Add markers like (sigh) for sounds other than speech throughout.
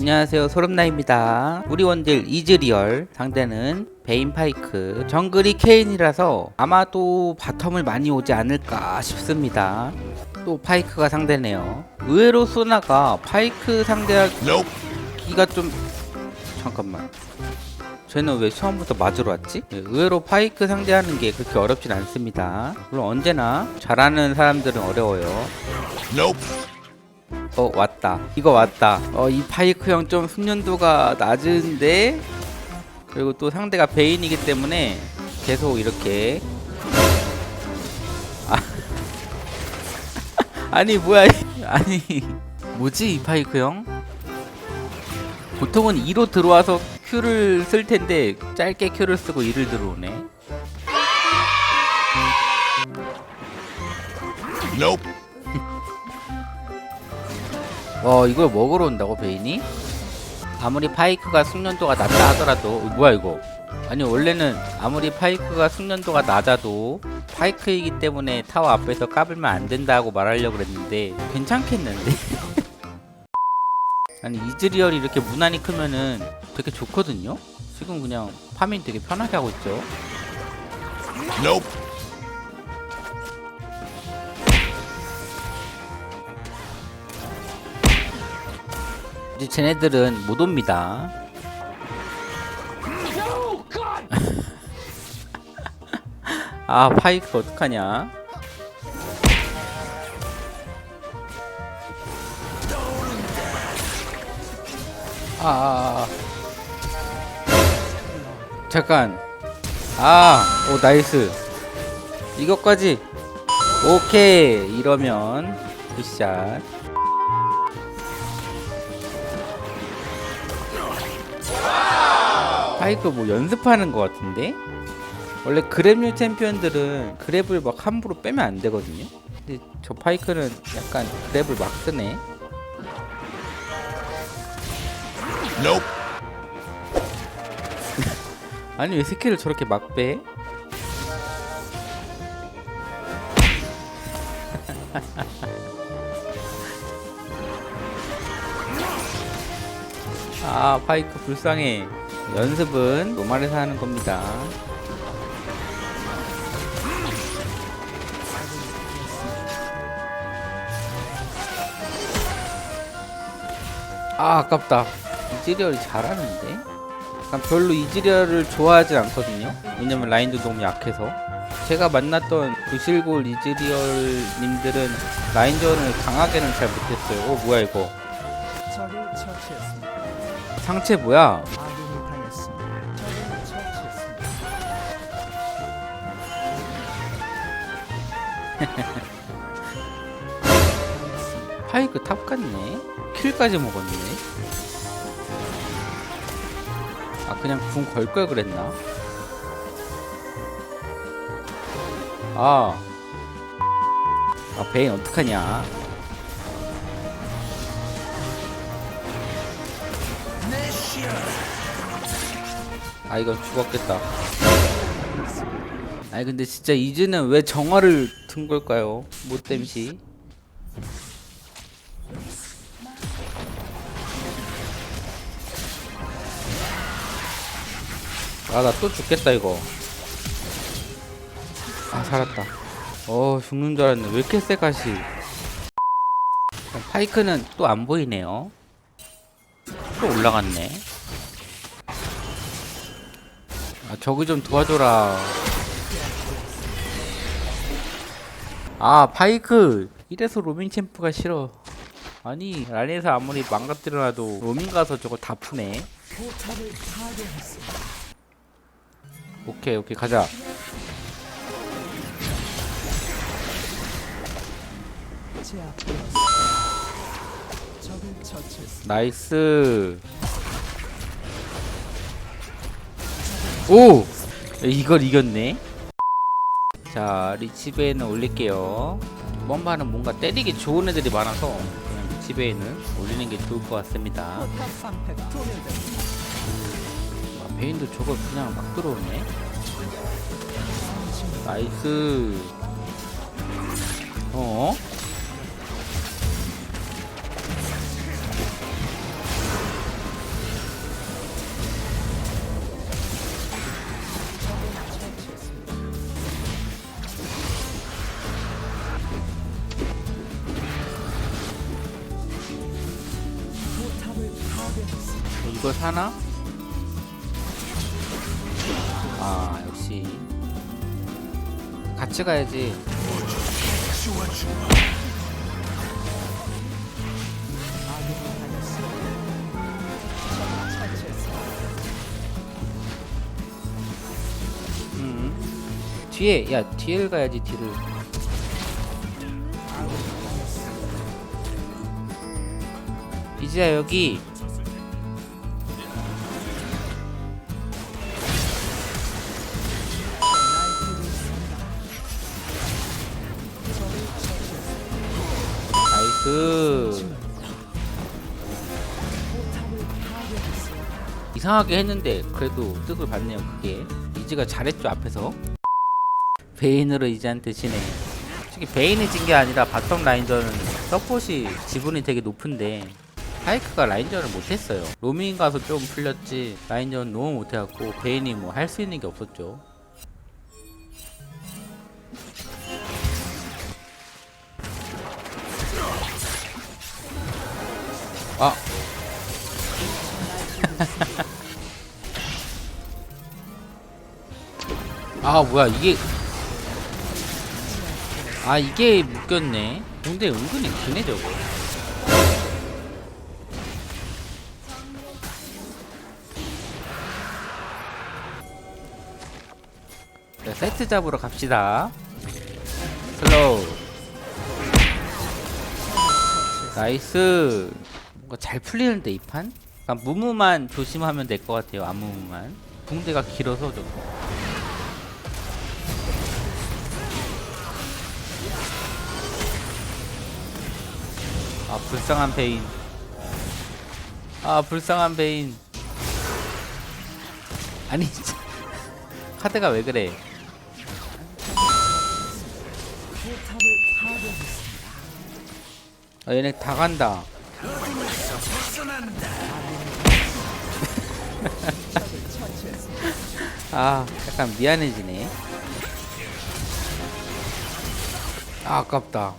안녕하세요. 소름나입니다. 우리 원딜 이즈리얼 상대는 베인 파이크. 정글이 케인이라서 아마도 바텀을 많이 오지 않을까 싶습니다. 또 파이크가 상대네요. 의외로 소나가 파이크 상대하기가 좀 잠깐만. 쟤는 왜 처음부터 맞으러 왔지? 네, 의외로 파이크 상대하는 게 그렇게 어렵진 않습니다. 물론 언제나 잘하는 사람들은 어려워요 어 왔다. 이거 왔다. 어 이 파이크 형 좀 숙련도가 낮은데 그리고 또 상대가 베인이기 때문에 계속 이렇게. 아. (laughs) 아니 뭐야. 이- (laughs) 아니 뭐지 이 파이크 형? 보통은 2로 들어와서 Q를 쓸 텐데 짧게 Q를 쓰고 2를 들어오네 어 이걸 먹으러 온다고 베인이? 아무리 파이크가 숙련도가 낮다 하더라도 어, 뭐야 이거 아니 원래는 아무리 파이크가 숙련도가 낮아도 파이크이기 때문에 타워 앞에서 까불면 안 된다고 말하려고 그랬는데 괜찮겠는데? (laughs) 아니 이즈리얼이 이렇게 무난히 크면은 되게 좋거든요? 지금 그냥 파밍 되게 편하게 하고 있죠 이제 쟤네들은 못 옵니다. (laughs) 아 파이크 어떡하냐? 아, 아, 아. 잠깐. 아, 오 나이스. 이것까지. 오케이. 이러면 굿샷. 파이크 뭐 연습하는 것 같은데? 원래 그랩류 챔피언들은 그랩을 막 함부로 빼면 안 되거든요? 근데 저 파이크는 약간 그랩을 막 쓰네? (laughs) 아니 왜 스킬을 저렇게 막 빼? (laughs) 아 파이크 불쌍해 연습은 노말에서 하는 겁니다. 아 아깝다. 이즈리얼이 잘하는데? 난 별로 이즈리얼을 좋아하지 않거든요. 왜냐면 라인도 너무 약해서. 제가 만났던 부실골 이즈리얼님들은 라인전을 강하게는 잘 못했어요. 어 뭐야 이거. 상체 뭐야 (laughs) 파이크 탑 같네. 킬까지 먹었네. 아 그냥 궁 걸 걸 그랬나? 아. 아 베인 어떡하냐? 아 이건 죽었겠다. 아니 근데 진짜 이즈는 왜 정화를 든 걸까요? 못됨시. 아 나 또 죽겠다 이거. 아 살았다. 어 죽는 줄 알았네. 왜 이렇게 세 가시 파이크는 또 안 보이네요. 또 올라갔네. 아 저기 좀 도와줘라 아 파이크. 이래서 로밍 챔프가 싫어. 아니 란에서 아무리 망가뜨려놔도 로밍 가서 저거 다 푸네. 오케이 오케이 가자. 나이스. 오! 이걸 이겼네 자 리치베이는 올릴게요 판은 뭔가 때리기 좋은 애들이 많아서 그냥 리치베이는 올리는 게 좋을 것 같습니다. 아, 베인도 저걸 그냥 막 들어오네 나이스 어? 이거 사나? 아 역시 같이 가야지. 음. 뒤에 야 뒤를 가야지 뒤를. 이제야 여기 파괴했습니다. 이상하게 했는데 그래도 뜻을 봤네요 그게. 이즈가 잘했죠 앞에서. 베인으로 이즈한테 지네. 솔직히 베인이 진 게 아니라 바텀 라인전은 서폿이 지분이 되게 높은데 파이크가 라인전을 못했어요. 로밍 가서 좀 풀렸지 라인전 너무 못해갖고 베인이 뭐 할 수 있는 게 없었죠 아. (laughs) 아 뭐야 이게. 아 이게 묶였네. 근데 은근히 기네 저거. 자, 세트 잡으러 갑시다. 슬로우. 나이스 뭔가 잘 풀리는데 이 판? 그러니까 무무만 조심하면 될 것 같아요 안무무만. 붕대가 길어서 저거 아 불쌍한 베인. 아 불쌍한 베인. 아니 (laughs) 카드가 왜 그래. 아 얘네 다 간다 (laughs) 아 약간 미안해지네. 아 아깝다.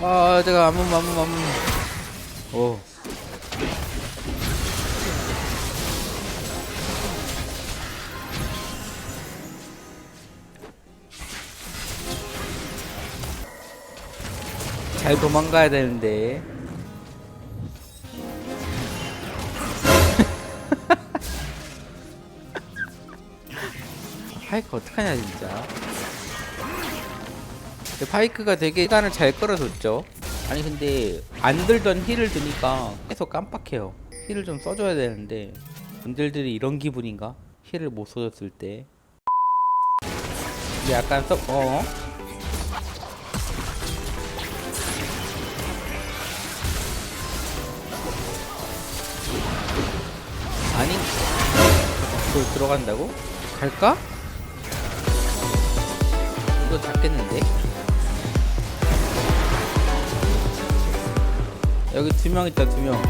아 제가 아무 아무 아무 오 잘 도망가야 되는데. (laughs) 파이크 어떡하냐 진짜. 파이크가 되게 시간을 잘 끌어줬죠? 아니 근데 안 들던 힐을 드니까 계속 깜빡해요. 힐을 좀 써줘야 되는데. 분들들이 이런 기분인가? 힐을 못 써줬을 때. 약간 써.. 어? 아니 그걸 들어간다고? 갈까? 이거 잡겠는데? 여기 두 명 있다 두명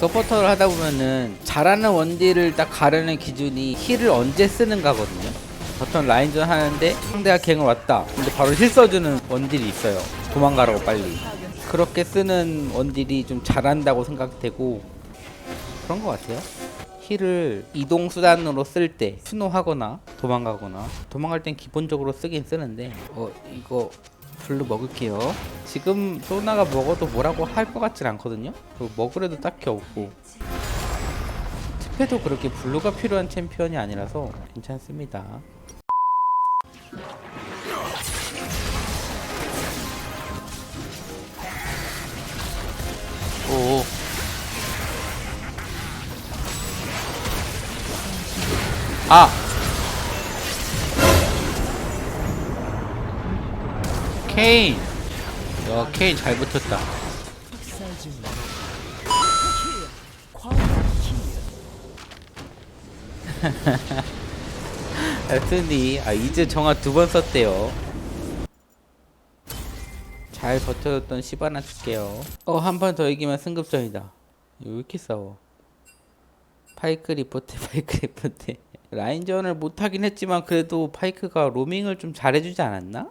서포터를 하다 보면은 잘하는 원딜을 딱 가르는 기준이 힐을 언제 쓰는가거든요. 보통 라인전 하는데 상대가 갱을 왔다. 근데 바로 힐 써주는 원딜이 있어요. 도망가라고 빨리. 그렇게 쓰는 원딜이 좀 잘한다고 생각되고 그런 것 같아요. 힐을 이동 수단으로 쓸때 스노하거나 도망가거나 도망갈 땐 기본적으로 쓰긴 쓰는데 어 이거 블루 먹을게요. 지금 소나가 먹어도 뭐라고 할 것 같진 않거든요. 그리고 먹으려도 딱히 없고 특패도 그렇게 블루가 필요한 챔피언이 아니라서 괜찮습니다. 오. 아. 케인. 야, 케인 잘 붙었다. (laughs) 에스니, 아 이제 정화 두 번 썼대요. 잘 버텨줬던 시바나 줄게요. 어, 한 번 더 이기면 승급전이다. 왜 이렇게 싸워? 파이크 리포트, (laughs) 파이크 리포트. 라인전을 못하긴 했지만 그래도 파이크가 로밍을 좀 잘해주지 않았나?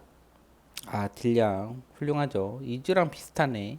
아 딜량 훌륭하죠 이즈랑 비슷하네